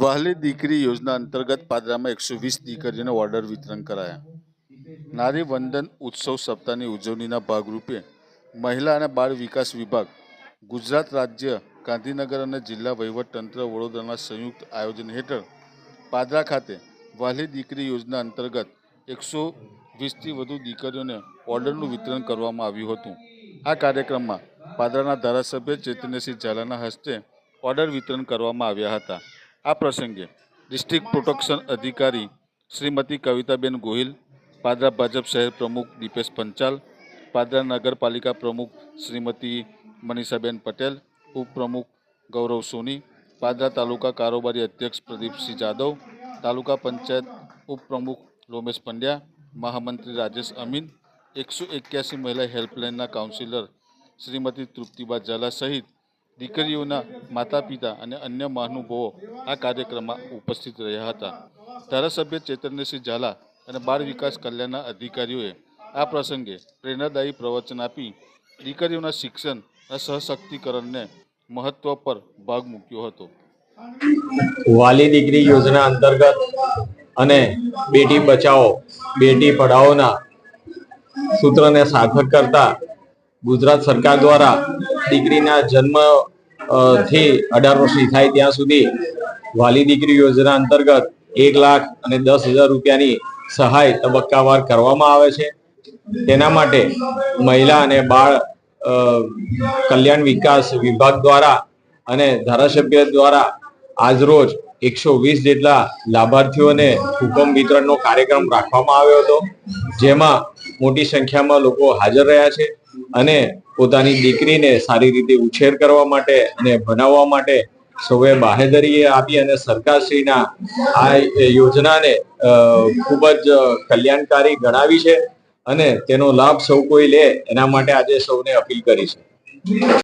વહાલી દીકરી યોજના અંતર્ગત પાદરામાં એકસો વીસ દીકરીઓને ઓર્ડર વિતરણ કરાયા. નારી વંદન ઉત્સવ સપ્તાહની ઉજવણીના ભાગરૂપે મહિલા અને બાળ વિકાસ વિભાગ, ગુજરાત રાજ્ય, ગાંધીનગર અને જિલ્લા વહીવટતંત્ર વડોદરાના સંયુક્ત આયોજન હેઠળ પાદરા ખાતે વહાલી દીકરી યોજના અંતર્ગત એકસો વીસથી વધુ દીકરીઓને ઓર્ડરનું વિતરણ કરવામાં આવ્યું હતું. આ કાર્યક્રમમાં પાદરાના ધારાસભ્ય ચૈતન્યસિંહ ઝાલાના હસ્તે ઓર્ડર વિતરણ કરવામાં આવ્યા હતા. આ પ્રસંગે ડિસ્ટ્રિક્ટ પ્રોટેક્શન અધિકારી શ્રીમતી કવિતાબેન ગોહિલ પાદરા ભાજપ શહેર પ્રમુખ દીપેશ પંચાલ પાદરા નગરપાલિકા પ્રમુખ શ્રીમતી મનીષાબેન પટેલ ઉપપ્રમુખ ગૌરવ સોની પાદરા તાલુકા કારોબારી અધ્યક્ષ પ્રદીપસિંહ જાદવ તાલુકા પંચાયત ઉપપ્રમુખ લોમેશ પંડ્યા મહામંત્રી રાજેશ અમીન એકસો એક્યાસી મહિલા હેલ્પલાઇનના કાઉન્સિલર શ્રીમતી તૃપ્તિબા ઝાલા સહિત દીકરીઓના માતા પિતા અને અન્ય મહાનુભાવો આ કાર્યક્રમમાં ઉપસ્થિત રહ્યા હતા. ધારાસભ્ય ચૈતન્યસિંહ ઝાલા અને બાળ વિકાસ કલ્યાણના અધિકારીઓએ આ પ્રસંગે પ્રેરણાદાયી પ્રવચન આપી દીકરીઓના શિક્ષણ અને સશક્તિકરણને મહત્વ પર ભાગ મૂક્યો હતો. વાલી દીકરી યોજના અંતર્ગત અને બેટી બચાવો, બેટી પઢાઓના સૂત્રને સાર્થક કરતા ગુજરાત સરકાર દ્વારા દીકરીના જન્મથી અઢાર વર્ષની થાય ત્યાં સુધી વાલી દીકરી યોજના અંતર્ગત એક લાખ અને દસ હજાર રૂપિયાની સહાય તબક્કાવાર કરવામાં આવે છે. તેના માટે મહિલા અને બાળ કલ્યાણ વિકાસ વિભાગ દ્વારા અને ધારાસભ્ય દ્વારા આજરોજ એકસો વીસ જેટલા લાભાર્થીઓને હુકમ વિતરણનો કાર્યક્રમ રાખવામાં આવ્યો હતો, જેમાં મોટી સંખ્યામાં લોકો હાજર રહ્યા છે. અને પોતાની દીકરીને સારી રીતે ઉછેર કરવા માટે અને ભણાવવા માટે સૌએ બાહેદરીએ આપી અને સરકારશ્રીના આ યોજનાને ખૂબ જ કલ્યાણકારી ગણાવી છે અને તેનો લાભ સૌ કોઈ લે એના માટે આજે સૌને અપીલ કરી છે.